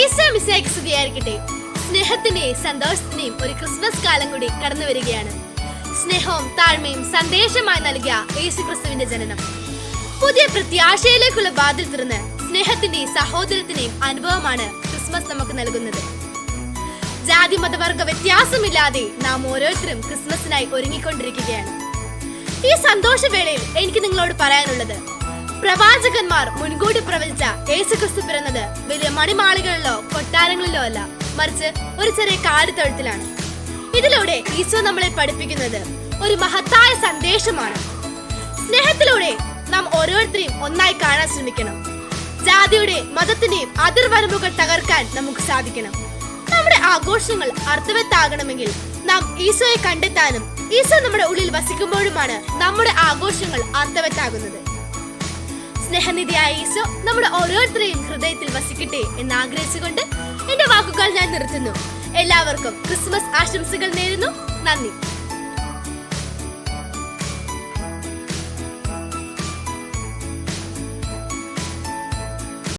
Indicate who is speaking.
Speaker 1: ഈശോ മിശിഹായ്ക്ക് സ്തുതിയായിരിക്കട്ടെ. സ്നേഹത്തിന്റെയും സന്തോഷത്തിന്റെയും ഒരു ക്രിസ്മസ് കാലം കൂടി കടന്നു വരികയാണ്. സ്നേഹവും താഴ്മയും സന്ദേശമായി നൽകിയ യേശു ക്രിസ്തുവിന്റെ ജനനം. പുതിയ പ്രത്യാശയിലേക്കുള്ള വാതിൽ തുറന്ന് സ്നേഹത്തിന്റെയും സഹോദരത്തിന്റെയും അനുഭവമാണ് ക്രിസ്മസ് നമുക്ക് നൽകുന്നത്. ജാതി മതവർഗ വ്യത്യാസമില്ലാതെ നാം ഓരോരുത്തരും ക്രിസ്മസിനായി ഒരുങ്ങിക്കൊണ്ടിരിക്കുകയാണ്. ഈ സന്തോഷവേളയിൽ എനിക്ക് നിങ്ങളോട് പറയാനുള്ളത് പ്രവാചകന്മാർ മുൻകൂട്ടി പ്രവചിച്ച യേശുക്രിസ്തു പിറന്നത് വലിയ മണിമാളികളിലോ കൊട്ടാരങ്ങളിലോ അല്ല. മറിച്ച് ഒരു ചെറിയ കാടിത്തൊഴുത്തിലാണ്. ഇതിലൂടെ ഈശോ നമ്മളെ പഠിപ്പിക്കുന്നത് ഒരു മഹത്തായ സന്ദേശമാണ്. സ്നേഹത്തിലൂടെ നാം ഓരോരുത്തരെയും ഒന്നായി കാണാൻ ശ്രമിക്കണം. ജാതിയുടെ മതത്തിന്റെയും അതിർവരമ്പുകൾ തകർക്കാൻ നമുക്ക് സാധിക്കണം. നമ്മുടെ ആഘോഷങ്ങൾ അർത്ഥവത്താകണമെങ്കിൽ നാം ഈശോയെ കണ്ടെത്താനും ഈശോ നമ്മുടെ ഉള്ളിൽ വസിക്കുമ്പോഴുമാണ് നമ്മുടെ ആഘോഷങ്ങൾ അർത്ഥവത്താകുന്നത്. സ്നേഹനിധിയായ ഈശോ നമ്മുടെ ഓരോരുത്തരെയും ഹൃദയത്തിൽ വസിക്കട്ടെ എന്ന് ആഗ്രഹിച്ചുകൊണ്ട് എന്റെ വാക്കുകൾ ഞാൻ നിർത്തുന്നു. എല്ലാവർക്കും ക്രിസ്മസ് ആശംസകൾ നേരുന്നു. നന്ദി.